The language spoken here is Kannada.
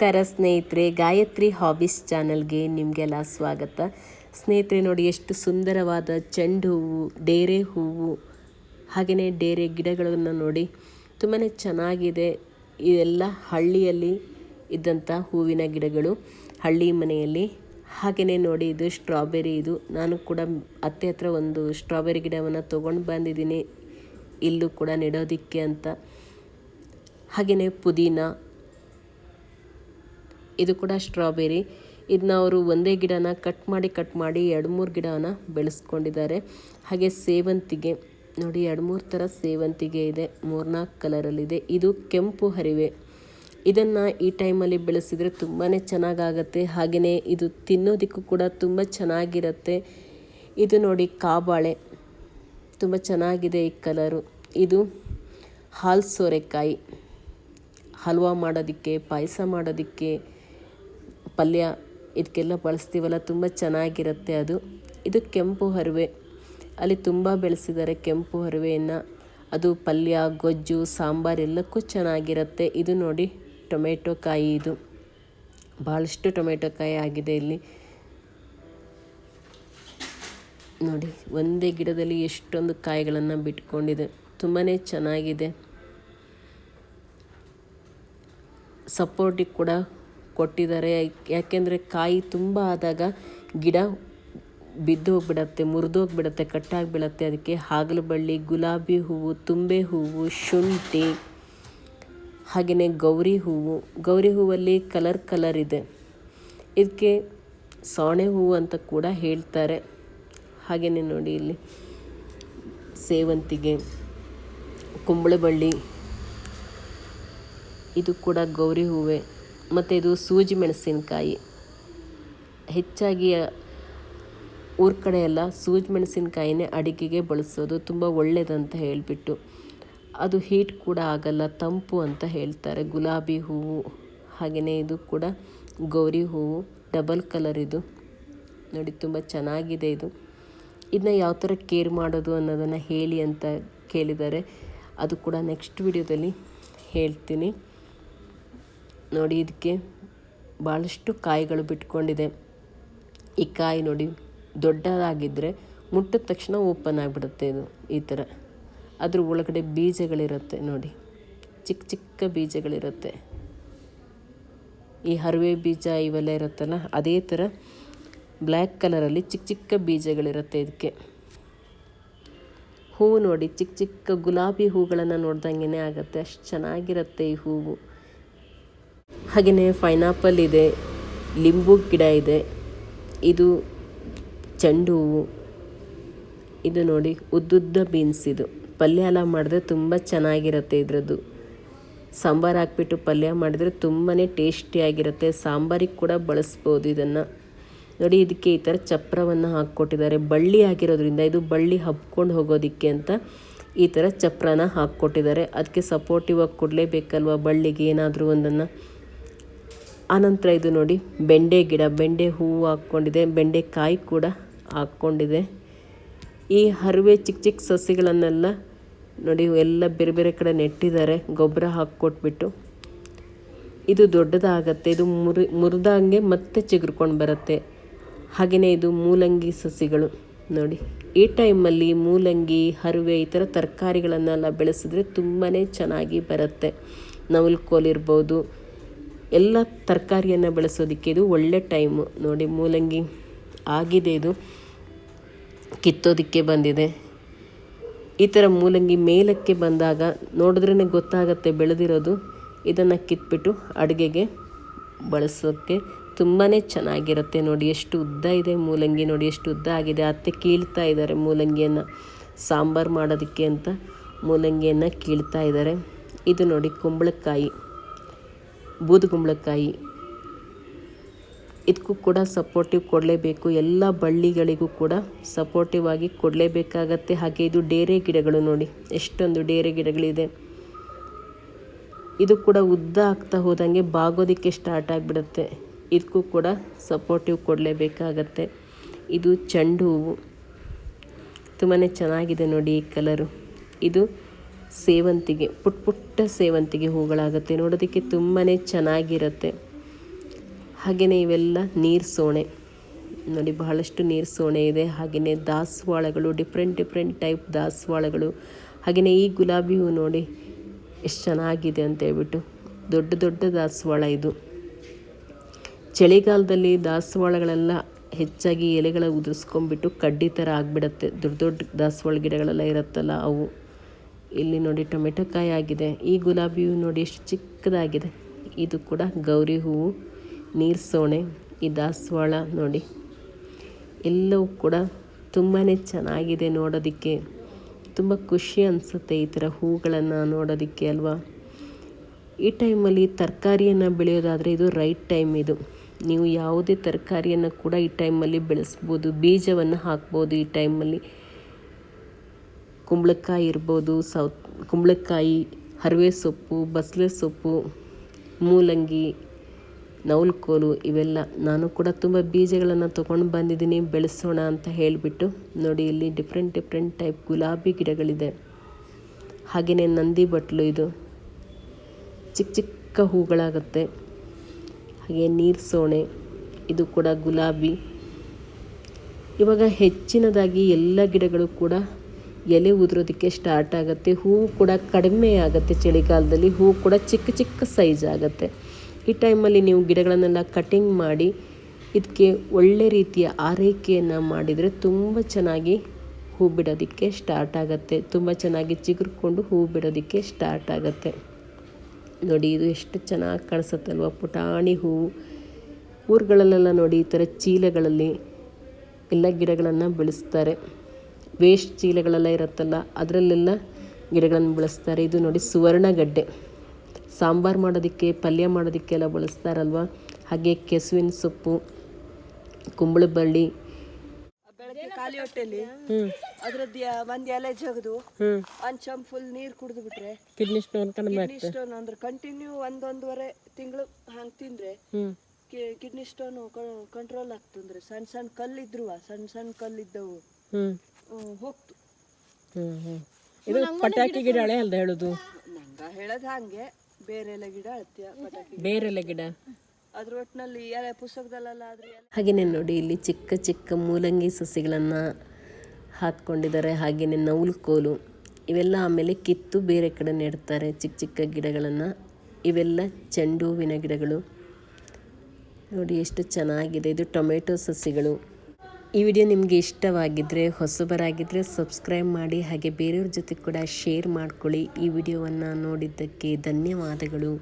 ನಮಸ್ಕಾರ ಸ್ನೇಹಿತರೆ, ಗಾಯತ್ರಿ ಹಾಬೀಸ್ ಚಾನಲ್ಗೆ ನಿಮಗೆಲ್ಲ ಸ್ವಾಗತ. ಸ್ನೇಹಿತರೆ ನೋಡಿ ಎಷ್ಟು ಸುಂದರವಾದ ಚೆಂಡು ಹೂವು, ಡೇರೆ ಹೂವು, ಹಾಗೆಯೇ ಡೇರೆ ಗಿಡಗಳನ್ನು ನೋಡಿ ತುಂಬಾ ಚೆನ್ನಾಗಿದೆ. ಇದೆಲ್ಲ ಹಳ್ಳಿಯಲ್ಲಿ ಇದ್ದಂಥ ಹೂವಿನ ಗಿಡಗಳು ಹಳ್ಳಿ ಮನೆಯಲ್ಲಿ. ಹಾಗೆಯೇ ನೋಡಿ ಇದು ಸ್ಟ್ರಾಬೆರಿ ಇದು. ನಾನು ಕೂಡ ಅತ್ತೆ ಹತ್ರ ಒಂದು ಸ್ಟ್ರಾಬೆರಿ ಗಿಡವನ್ನು ತೊಗೊಂಡು ಬಂದಿದ್ದೀನಿ. ಇಲ್ಲೂ ಕೂಡ ನೆಡೋದಕ್ಕೆ ಅಂತ. ಹಾಗೆಯೇ ಪುದೀನ ಇದು ಕೂಡ ಸ್ಟ್ರಾಬೆರಿ. ಇದನ್ನ ಅವರು ಒಂದೇ ಗಿಡನ ಕಟ್ ಮಾಡಿ ಕಟ್ ಮಾಡಿ ಎರಡು ಮೂರು ಗಿಡನ ಬೆಳೆಸ್ಕೊಂಡಿದ್ದಾರೆ. ಹಾಗೆ ಸೇವಂತಿಗೆ. ನೋಡಿ, ಎರಡು ಮೂರು ಥರ ಸೇವಂತಿಗೆ ಇದೆ. ಮೂರ್ನಾಲ್ಕು ಕಲರಲ್ಲಿದೆ. ಇದು ಕೆಂಪು ಹರಿವೆ. ಇದನ್ನು ಈ ಟೈಮಲ್ಲಿ ಬೆಳೆಸಿದರೆ ತುಂಬಾ ಚೆನ್ನಾಗಾಗತ್ತೆ. ಹಾಗೆಯೇ ಇದು ತಿನ್ನೋದಕ್ಕೂ ಕೂಡ ತುಂಬ ಚೆನ್ನಾಗಿರುತ್ತೆ. ಇದು ನೋಡಿ, ಕಾಬಾಳೆ. ತುಂಬ ಚೆನ್ನಾಗಿದೆ ಈ ಕಲರು. ಇದು ಹಾಲು ಸೋರೆಕಾಯಿ ಹಲ್ವಾ ಮಾಡೋದಕ್ಕೆ, ಪಾಯಸ ಮಾಡೋದಕ್ಕೆ ಪಲ್ಯ ಇದಕ್ಕೆಲ್ಲ ಬಳಸ್ತೀವಲ್ಲ, ತುಂಬ ಚೆನ್ನಾಗಿರುತ್ತೆ ಅದು. ಇದು ಕೆಂಪು ಹರಿವೆ. ಅಲ್ಲಿ ತುಂಬ ಬೆಳೆಸಿದ್ದಾರೆ ಕೆಂಪು ಹರಿವೆಯನ್ನು. ಅದು ಪಲ್ಯ, ಗೊಜ್ಜು, ಸಾಂಬಾರು ಎಲ್ಲಕ್ಕೂ ಚೆನ್ನಾಗಿರುತ್ತೆ. ಇದು ನೋಡಿ ಟೊಮೆಟೊ ಕಾಯಿ ಇದು. ಭಾಳಷ್ಟು ಟೊಮೆಟೊ ಕಾಯಿ ಆಗಿದೆ ಇಲ್ಲಿ. ನೋಡಿ, ಒಂದೇ ಗಿಡದಲ್ಲಿ ಎಷ್ಟೊಂದು ಕಾಯಿಗಳನ್ನು ಬಿಟ್ಕೊಂಡಿದೆ. ತುಂಬಾ ಚೆನ್ನಾಗಿದೆ. ಸಪೋರ್ಟಿಗೆ ಕೂಡ ಕೊಟ್ಟಿದ್ದಾರೆ. ಯಾಕೆಂದರೆ ಕಾಯಿ ತುಂಬ ಆದಾಗ ಗಿಡ ಬಿದ್ದು ಹೋಗಿಬಿಡತ್ತೆ ಮುರಿದೋಗ್ಬಿಡತ್ತೆ ಕಟ್ಟಾಗಿ ಬೀಳತ್ತೆ ಅದಕ್ಕೆ ಹಾಗಲಬಳ್ಳಿ, ಗುಲಾಬಿ ಹೂವು, ತುಂಬೆ ಹೂವು, ಶುಂಠಿ ಹಾಗೆಯೇ ಗೌರಿ ಹೂವು. ಗೌರಿ ಹೂವಲ್ಲಿ ಕಲರ್ ಕಲರ್ ಇದೆ. ಇದಕ್ಕೆ ಸಾಣೆ ಹೂವು ಅಂತ ಕೂಡ ಹೇಳ್ತಾರೆ. ಹಾಗೆಯೇ ನೋಡಿ ಇಲ್ಲಿ ಸೇವಂತಿಗೆ, ಕುಂಬಳಬಳ್ಳಿ, ಇದು ಕೂಡ ಗೌರಿ ಹೂವೆ. ಮತ್ತು ಇದು ಸೂಜಿ ಮೆಣಸಿನಕಾಯಿ. ಹೆಚ್ಚಾಗಿ ಊರ ಕಡೆ ಎಲ್ಲ ಸೂಜಿ ಮೆಣಸಿನಕಾಯಿನೇ ಅಡಿಗೆಗೆ ಬಳಸೋದು ತುಂಬ ಒಳ್ಳೆಯದಂತ ಹೇಳಿಬಿಟ್ಟು. ಅದು ಹೀಟ್ ಕೂಡ ಆಗಲ್ಲ, ತಂಪು ಅಂತ ಹೇಳ್ತಾರೆ. ಗುಲಾಬಿ ಹೂವು ಹಾಗೆಯೇ ಇದು ಕೂಡ ಗೌರಿ ಹೂವು, ಡಬಲ್ ಕಲರ್ ಇದು. ನೋಡಿ, ತುಂಬ ಚೆನ್ನಾಗಿದೆ ಇದು. ಇದನ್ನ ಯಾವ ಥರ ಕೇರ್ ಮಾಡೋದು ಅನ್ನೋದನ್ನು ಹೇಳಿ ಅಂತ ಕೇಳಿದ್ದಾರೆ. ಅದು ಕೂಡ ನೆಕ್ಸ್ಟ್ ವಿಡಿಯೋದಲ್ಲಿ ಹೇಳ್ತೀನಿ. ನೋಡಿ ಇದಕ್ಕೆ ಭಾಳಷ್ಟು ಕಾಯಿಗಳು ಬಿಟ್ಕೊಂಡಿದೆ. ಈ ಕಾಯಿ ನೋಡಿ ದೊಡ್ಡದಾಗಿದ್ದರೆ ಮುಟ್ಟಿದ ತಕ್ಷಣ ಓಪನ್ ಆಗಿಬಿಡುತ್ತೆ ಇದು, ಈ ಥರ. ಅದ್ರ ಒಳಗಡೆ ಬೀಜಗಳಿರುತ್ತೆ ನೋಡಿ, ಚಿಕ್ಕ ಚಿಕ್ಕ ಬೀಜಗಳಿರುತ್ತೆ. ಈ ಹರಿವೆ ಬೀಜ ಇವೆಲ್ಲ ಇರುತ್ತಲ್ಲ, ಅದೇ ಥರ ಬ್ಲ್ಯಾಕ್ ಕಲರಲ್ಲಿ ಚಿಕ್ಕ ಚಿಕ್ಕ ಬೀಜಗಳಿರುತ್ತೆ ಇದಕ್ಕೆ. ಹೂವು ನೋಡಿ ಚಿಕ್ಕ ಚಿಕ್ಕ ಗುಲಾಬಿ ಹೂಗಳನ್ನು ನೋಡ್ದಂಗೆ ಆಗುತ್ತೆ, ಅಷ್ಟು ಚೆನ್ನಾಗಿರುತ್ತೆ ಈ ಹೂವು. ಹಾಗೆಯೇ ಪೈನಾಪಲ್ ಇದೆ, ಲಿಂಬು ಗಿಡ ಇದೆ, ಇದು ಚೆಂಡು ಹೂವು, ಇದು ನೋಡಿ ಉದ್ದುದ್ದ ಬೀನ್ಸ್ ಇದು. ಪಲ್ಯ ಎಲ್ಲ ಮಾಡಿದ್ರೆ ತುಂಬ ಚೆನ್ನಾಗಿರುತ್ತೆ ಇದರದ್ದು. ಸಾಂಬಾರು ಹಾಕ್ಬಿಟ್ಟು ಪಲ್ಯ ಮಾಡಿದ್ರೆ ತುಂಬಾ ಟೇಸ್ಟಿಯಾಗಿರುತ್ತೆ. ಸಾಂಬಾರಿಗೆ ಕೂಡ ಬಳಸ್ಬೋದು ಇದನ್ನು. ನೋಡಿ ಇದಕ್ಕೆ ಈ ಥರ ಚಪ್ರವನ್ನು ಹಾಕ್ಕೊಟ್ಟಿದ್ದಾರೆ. ಬಳ್ಳಿ ಆಗಿರೋದ್ರಿಂದ ಇದು ಬಳ್ಳಿ ಹಬ್ಕೊಂಡು ಹೋಗೋದಕ್ಕೆ ಅಂತ ಈ ಥರ ಚಪ್ರನ ಹಾಕ್ಕೊಟ್ಟಿದ್ದಾರೆ. ಅದಕ್ಕೆ ಸಪೋರ್ಟಿವ್ ಆಗಿ ಕೊಡಲೇಬೇಕಲ್ವ ಬಳ್ಳಿಗೆ ಏನಾದರೂ ಒಂದನ್ನು? ಆನಂತರ ಇದು ನೋಡಿ, ಬೆಂಡೆ ಗಿಡ, ಬೆಂಡೆ ಹೂವು ಹಾಕ್ಕೊಂಡಿದೆ ಬೆಂಡೆಕಾಯಿ ಕೂಡ ಹಾಕ್ಕೊಂಡಿದೆ. ಈ ಹರಿವೆ ಚಿಕ್ಕ ಚಿಕ್ಕ ಸಸಿಗಳನ್ನೆಲ್ಲ ನೋಡಿ ಎಲ್ಲ ಬೇರೆ ಬೇರೆ ಕಡೆ ನೆಟ್ಟಿದ್ದಾರೆ, ಗೊಬ್ಬರ ಹಾಕ್ಕೊಟ್ಬಿಟ್ಟು ಇದು ದೊಡ್ಡದಾಗತ್ತೆ, ಇದು ಮುರಿ, ಮುರಿದಂಗೆ ಮತ್ತೆ ಚಿಗುರ್ಕೊಂಡು ಬರುತ್ತೆ. ಹಾಗೆಯೇ ಇದು ಮೂಲಂಗಿ ಸಸಿಗಳು ನೋಡಿ. ಈ ಟೈಮಲ್ಲಿ ಮೂಲಂಗಿ, ಹರಿವೆ ಈ ಥರ ತರಕಾರಿಗಳನ್ನೆಲ್ಲ ಬೆಳೆಸಿದ್ರೆ ತುಂಬಾ ಚೆನ್ನಾಗಿ ಬರುತ್ತೆ. ನವಲ್ಕೋಲ್ ಇರ್ಬೋದು ಎಲ್ಲ ತರಕಾರಿಯನ್ನು ಬೆಳೆಸೋದಕ್ಕೆ ಇದು ಒಳ್ಳೆ ಟೈಮು ನೋಡಿ, ಮೂಲಂಗಿ ಆಗಿದೆ ಇದು. ಕಿತ್ತೋದಕ್ಕೆ ಬಂದಿದೆ. ಈ ಥರ ಮೂಲಂಗಿ ಮೇಲಕ್ಕೆ ಬಂದಾಗ ನೋಡಿದ್ರೇ ಗೊತ್ತಾಗತ್ತೆ ಬೆಳೆದಿರೋದು. ಇದನ್ನು ಕಿತ್ಬಿಟ್ಟು ಅಡುಗೆಗೆ ಬಳಸೋಕ್ಕೆ ತುಂಬಾ ಚೆನ್ನಾಗಿರುತ್ತೆ. ನೋಡಿ, ಎಷ್ಟು ಉದ್ದ ಇದೆ ಮೂಲಂಗಿ. ನೋಡಿ, ಎಷ್ಟು ಉದ್ದ ಆಗಿದೆ. ಅತ್ತೆ ಕೀಳ್ತಾ ಇದ್ದಾರೆ ಮೂಲಂಗಿಯನ್ನು. ಸಾಂಬಾರು ಮಾಡೋದಕ್ಕೆ ಅಂತ ಮೂಲಂಗಿಯನ್ನು ಕೀಳ್ತಾ ಇದ್ದಾರೆ. ಇದು ನೋಡಿ ಕುಂಬಳಕಾಯಿ. ಬೂದುಗುಂಬಳಕಾಯಿ ಇದಕ್ಕೂ ಕೂಡ ಸಪೋರ್ಟಿವ್ ಕೊಡಲೇಬೇಕು. ಎಲ್ಲ ಬಳ್ಳಿಗಳಿಗೂ ಕೂಡ ಸಪೋರ್ಟಿವ್ ಆಗಿ ಕೊಡಲೇಬೇಕಾಗತ್ತೆ. ಹಾಗೆ ಇದು ಡೇರೆ ಗಿಡಗಳು ನೋಡಿ. ಎಷ್ಟೊಂದು ಡೇರೆ ಗಿಡಗಳಿದೆ. ಇದು ಕೂಡ ಉದ್ದ ಆಗ್ತಾ ಹೋದಂಗೆ ಬಾಗೋದಕ್ಕೆ ಸ್ಟಾರ್ಟ್ ಆಗಿಬಿಡುತ್ತೆ. ಇದಕ್ಕೂ ಕೂಡ ಸಪೋರ್ಟಿವ್ ಕೊಡಲೇಬೇಕಾಗತ್ತೆ. ಇದು ಚೆಂಡು ಹೂವು. ತುಂಬಾ ಚೆನ್ನಾಗಿದೆ ನೋಡಿ ಈ ಕಲರು ಇದು ಸೇವಂತಿಗೆ, ಪುಟ್ ಪುಟ್ಟ ಸೇವಂತಿಗೆ ಹೂಗಳಾಗುತ್ತೆ. ನೋಡೋದಕ್ಕೆ ತುಂಬಾ ಚೆನ್ನಾಗಿರುತ್ತೆ. ಹಾಗೆಯೇ ಇವೆಲ್ಲ ನೀರು ಸೋಣೆ. ನೋಡಿ, ಬಹಳಷ್ಟು ನೀರು ಸೋಣೆ ಇದೆ. ಹಾಗೆಯೇ ದಾಸವಾಳಗಳು, ಡಿಫ್ರೆಂಟ್ ಡಿಫ್ರೆಂಟ್ ಟೈಪ್ ದಾಸವಾಳಗಳು. ಹಾಗೆಯೇ ಈ ಗುಲಾಬಿ ಹೂ ನೋಡಿ, ಎಷ್ಟು ಚೆನ್ನಾಗಿದೆ ಅಂತ ಹೇಳ್ಬಿಟ್ಟು ದೊಡ್ಡ ದೊಡ್ಡ ದಾಸವಾಳ ಇದು. ಚಳಿಗಾಲದಲ್ಲಿ ದಾಸವಾಳಗಳೆಲ್ಲ ಹೆಚ್ಚಾಗಿ ಎಲೆಗಳ ಉದುರಿಸ್ಕೊಂಬಿಟ್ಟು ಕಡ್ಡಿ ಥರ ಆಗಿಬಿಡತ್ತೆ. ದೊಡ್ಡ ದೊಡ್ಡ ದಾಸವಾಳ ಗಿಡಗಳೆಲ್ಲ ಇರುತ್ತಲ್ಲ ಅವು. ಇಲ್ಲಿ ನೋಡಿ ಟೊಮೆಟೊ ಕಾಯಿ ಆಗಿದೆ. ಈ ಗುಲಾಬಿ ಹೂವು ನೋಡಿ ಎಷ್ಟು ಚಿಕ್ಕದಾಗಿದೆ. ಇದು ಕೂಡ ಗೌರಿ ಹೂವು ನೀರು ಸೋಣೆ ಈ ದಾಸವಾಳ ನೋಡಿ. ಎಲ್ಲವೂ ಕೂಡ ತುಂಬಾ ಚೆನ್ನಾಗಿದೆ ನೋಡೋದಕ್ಕೆ. ತುಂಬ ಖುಷಿ ಅನಿಸುತ್ತೆ ಈ ಥರ ಹೂಗಳನ್ನು ನೋಡೋದಕ್ಕೆ ಅಲ್ವಾ? ಈ ಟೈಮಲ್ಲಿ ತರಕಾರಿಯನ್ನು ಬೆಳೆಯೋದಾದರೆ ಇದು ರೈಟ್ ಟೈಮ್ ಇದು. ನೀವು ಯಾವುದೇ ತರಕಾರಿಯನ್ನು ಕೂಡ ಈ ಟೈಮಲ್ಲಿ ಬೆಳೆಸ್ಬೋದು, ಬೀಜವನ್ನು ಹಾಕ್ಬೋದು ಈ ಟೈಮಲ್ಲಿ. ಕುಂಬಳಕಾಯಿ ಇರ್ಬೋದು, ಸೌತ್, ಕುಂಬಳಕಾಯಿ, ಹರಿವೆ ಸೊಪ್ಪು ಬಸಳೆ ಸೊಪ್ಪು, ಮೂಲಂಗಿ ನೌಲ್ಕೋಲು ಇವೆಲ್ಲ ನಾನು ಕೂಡ ತುಂಬ ಬೀಜಗಳನ್ನು ತೊಗೊಂಡು ಬಂದಿದ್ದೀನಿ, ಬೆಳೆಸೋಣ ಅಂತ ಹೇಳಿಬಿಟ್ಟು. ನೋಡಿ, ಇಲ್ಲಿ ಡಿಫ್ರೆಂಟ್ ಡಿಫ್ರೆಂಟ್ ಟೈಪ್ ಗುಲಾಬಿ ಗಿಡಗಳಿದೆ. ಹಾಗೆಯೇ ನಂದಿ ಬಟ್ಲು ಇದು. ಚಿಕ್ಕ ಚಿಕ್ಕ ಹೂಗಳಾಗುತ್ತೆ. ಹಾಗೆ ನೀರು ಸೋಣೆ, ಇದು ಕೂಡ ಗುಲಾಬಿ. ಇವಾಗ ಹೆಚ್ಚಿನದಾಗಿ ಎಲ್ಲ ಗಿಡಗಳು ಕೂಡ ಎಲೆ ಉದುರೋದಕ್ಕೆ ಸ್ಟಾರ್ಟ್ ಆಗುತ್ತೆ ಹೂವು ಕೂಡ ಕಡಿಮೆ ಆಗುತ್ತೆ ಚಳಿಗಾಲದಲ್ಲಿ ಹೂವು ಕೂಡ ಚಿಕ್ಕ ಚಿಕ್ಕ ಸೈಜ್ ಆಗುತ್ತೆ. ಈ ಟೈಮಲ್ಲಿ ನೀವು ಗಿಡಗಳನ್ನೆಲ್ಲ ಕಟಿಂಗ್ ಮಾಡಿ ಇದಕ್ಕೆ ಒಳ್ಳೆ ರೀತಿಯ ಆರೈಕೆಯನ್ನು ಮಾಡಿದರೆ ತುಂಬ ಚೆನ್ನಾಗಿ ಹೂ ಬಿಡೋದಕ್ಕೆ ಸ್ಟಾರ್ಟ್ ಆಗುತ್ತೆ. ತುಂಬ ಚೆನ್ನಾಗಿ ಚಿಗುರ್ಕೊಂಡು ಹೂ ಬಿಡೋದಕ್ಕೆ ಸ್ಟಾರ್ಟ್ ಆಗುತ್ತೆ. ನೋಡಿ, ಇದು ಎಷ್ಟು ಚೆನ್ನಾಗಿ ಕಾಣಿಸುತ್ತಲ್ವ? ಪುಟಾಣಿ ಹೂವು ಊರುಗಳಲ್ಲೆಲ್ಲ ನೋಡಿ, ಈ ಥರ ಚೀಲಗಳಲ್ಲಿ ಎಲ್ಲ ಗಿಡಗಳನ್ನು ಬೆಳೆಸ್ತಾರೆ. ವೇಸ್ಟ್ ಚೀಲಗಳೆಲ್ಲ ಇರುತ್ತಲ್ಲ ಅದರಲ್ಲೆಲ್ಲ ಗಿಡಗಳನ್ನು ಬೆಳೆಸ್ತಾರೆ. ಇದು ನೋಡಿ ಸುವರ್ಣಗಡ್ಡೆ. ಸಾಂಬಾರು ಮಾಡೋದಕ್ಕೆ ಪಲ್ಯ ಮಾಡೋದಕ್ಕೆಲ್ಲ ಬಳಸ್ತಾರಲ್ವ? ಹಾಗೆ ಕೆಸುವಿನ ಸೊಪ್ಪು ಕುಂಬಳ ಬಳ್ಳಿ ಖಾಲಿ ಹೊಟ್ಟೆಲಿ ಅದ್ರದ್ದು ಒಂದ್ ಎಲೆ ಜಗದು ಒಂದ್ ಚಮ್ ಫುಲ್ ನೀರ್ ಕುಡಿದು ಬಿಟ್ರೆ ಕಿಡ್ನಿ ಸ್ಟೋನ್ ಕಿಡ್ನಿ ಸ್ಟೋನ್ ಅಂದ್ರೆ ಕಂಟಿನ್ಯೂ ಒಂದೊಂದುವರೆ ತಿಂಗಳು ಹಂಗ್ ತಿಂದ್ರೆ ಕಿಡ್ನಿ ಸ್ಟೋನ್ ಕಂಟ್ರೋಲ್ ಆಗ್ತಂದ್ರೆ ಸಣ್ಣ ಸಣ್ಣ ಕಲ್ಲಿದ್ರು ಸಣ್ಣ ಸಣ್ಣ ಕಲ್ಲಿದ್ದವು. ಹೋಗ್ತು. ಇದು ಪಟಾಕಿ ಗಿಡಗಳೇ ಅಲ್ದ ಹೇಳುದು? ನಂಗ ಹೇಳದ್ ಹಂಗೆ. ಬೇರೆ ಎಲ್ಲ ಗಿಡ ಅಳ್ತೀಯ ಪಟಾಕಿ ಬೇರೆಲ್ಲ ಗಿಡ. ಅದ್ರ ಒಟ್ಟಿನಲ್ಲಿ ಎಲೆ ಪುಸ್ತಕದಲ್ಲೆಲ್ಲ ಆದ್ರೆ ಹಾಗೆಯೇ ನೋಡಿ ಇಲ್ಲಿ ಚಿಕ್ಕ ಚಿಕ್ಕ ಮೂಲಂಗಿ ಸಸಿಗಳನ್ನು ಹಾಕ್ಕೊಂಡಿದ್ದಾರೆ. ಹಾಗೆಯೇ ನೌಲ್ಕೋಲು ಇವೆಲ್ಲ ಆಮೇಲೆ ಕಿತ್ತು ಬೇರೆ ಕಡೆ ನೆಡ್ತಾರೆ. ಚಿಕ್ಕ ಚಿಕ್ಕ ಗಿಡಗಳನ್ನು. ಇವೆಲ್ಲ ಚೆಂಡು ಹೂವಿನ ಗಿಡಗಳು. ನೋಡಿ ಎಷ್ಟು ಚೆನ್ನಾಗಿದೆ. ಇದು ಟೊಮೆಟೊ ಸಸಿಗಳು. ಈ ವಿಡಿಯೋ ನಿಮಗೆ ಇಷ್ಟವಾಗಿದ್ದರೆ ಹೊಸಬರಾಗಿದ್ದರೆ ಸಬ್ಸ್ಕ್ರೈಬ್ ಮಾಡಿ, ಹಾಗೆ ಬೇರೆಯವ್ರ ಜೊತೆ ಕೂಡ ಶೇರ್ ಮಾಡ್ಕೊಳ್ಳಿ. ಈ ವಿಡಿಯೋವನ್ನು ನೋಡಿದ್ದಕ್ಕೆ ಧನ್ಯವಾದಗಳು.